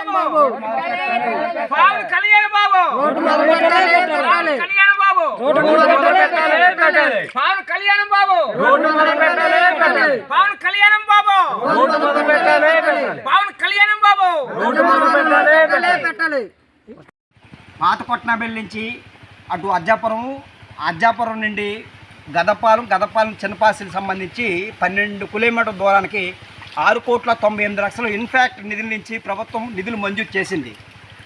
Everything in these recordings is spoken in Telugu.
కళ్యాణ్ బాబు పవన్ కళ్యాణ్ బాబు పవన్ కళ్యాణ్ బాబు పవన్ కళ్యాణ్ బాబు పవన్ కళ్యాణ్ బాబు పాత కొట్నాబెల్లి నుంచి అటు అజ్జాపురం అజ్జాపురం నుండి గదపాలెం గదపాలెం చిన్నపాసికి సంబంధించి పన్నెండు కిలోమీటర్ దూరానికి ఆరు కోట్ల తొంభై ఎనిమిది లక్షలు ఇన్ఫ్యాక్ట్ నిధుల నుంచి ప్రభుత్వం నిధులు మంజూరు చేసింది.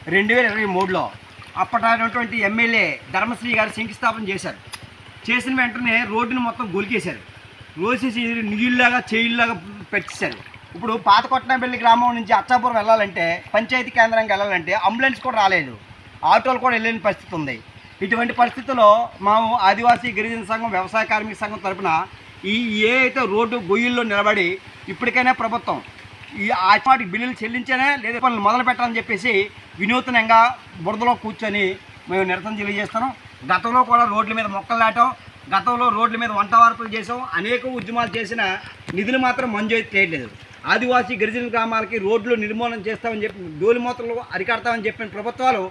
రెండు వేల ఇరవై మూడులో అప్పటినటువంటి ఎమ్మెల్యే ధర్మశ్రీ గారు శంకుస్థాపన చేశారు. చేసిన వెంటనే రోడ్డును మొత్తం గొలికేశారు. రోసేసి నీళ్ళలాగా చేయిల్లాగా పెట్టేశారు. ఇప్పుడు పాత కొట్టనబెల్లి గ్రామం నుంచి అచ్చాపురం వెళ్ళాలంటే పంచాయతీ కేంద్రానికి వెళ్ళాలంటే అంబులెన్స్ కూడా రాలేదు. ఆటోలు కూడా వెళ్ళలేని పరిస్థితి ఉంది. ఇటువంటి పరిస్థితుల్లో మేము ఆదివాసీ గిరిజన సంఘం వ్యవసాయ కార్మిక సంఘం తరపున ఈ ఏ అయితే రోడ్డు గొయ్యిల్లో నిలబడి ఇప్పటికైనా ప్రభుత్వం ఈ ఆటికి బిల్లులు చెల్లించేనే లేదా పనులు మొదలు పెట్టాలని చెప్పేసి వినూతనంగా బురదలో కూర్చొని మేము నిరసన తెలియజేస్తున్నాం. గతంలో కూడా రోడ్ల మీద మొక్కలు నాటాం. గతంలో రోడ్ల మీద వంట వార్పులు చేసాం అనేక ఉద్యమాలు చేసిన నిధులు మాత్రం మంజూరు చేయట్లేదు. ఆదివాసీ గిరిజన గ్రామాలకి రోడ్లు నిర్మూలన చేస్తామని చెప్పి డోలిమూతలు అరికడతామని చెప్పిన ప్రభుత్వాలు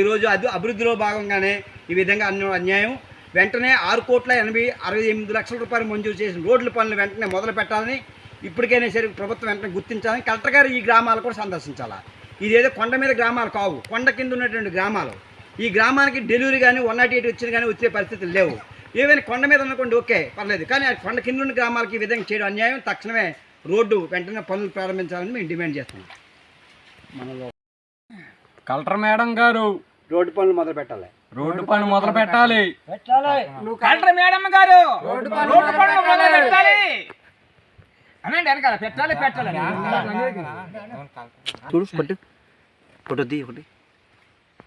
ఈరోజు అది అభివృద్ధిలో భాగంగానే ఈ విధంగా అన్యాయం. వెంటనే ఆరు కోట్ల ఎనభై అరవై ఎనిమిది లక్షల రూపాయలు మంజూరు చేసిన రోడ్ల పనులు వెంటనే మొదలు పెట్టాలని ఇప్పటికైనా సరే ప్రభుత్వం వెంటనే గుర్తించాలని కలెక్టర్ గారు ఈ గ్రామాలు కూడా సందర్శించాలా? ఇదేదో కొండ మీద గ్రామాలు కావు. కొండ కింద ఉన్నటువంటి గ్రామాలు. ఈ గ్రామానికి డెలివరీ కానీ వన్ నాట్ ఎయిట్ వచ్చిన కానీ వచ్చే పరిస్థితులు లేవు. ఏవైనా కొండ మీద అనుకోండి ఓకే పర్లేదు. కానీ కొండ కింద ఉన్న గ్రామాలకి ఈ విధంగా చేయడం అన్యాయం. తక్షణమే రోడ్డు వెంటనే పనులు ప్రారంభించాలని మేము డిమాండ్ చేస్తున్నాం. మనలో కలెక్టర్ మేడం గారు రోడ్డు పనులు మొదలు పెట్టాలి. రోడ్డు పని మొదలు పెట్టాలి. కలెక్టర్ మేడం గారు రోడ్డు పనులు మొదలు పెట్టాలి. అనండి వెనకాల పెట్టాలి పెట్టాలి చూడు ఒకటి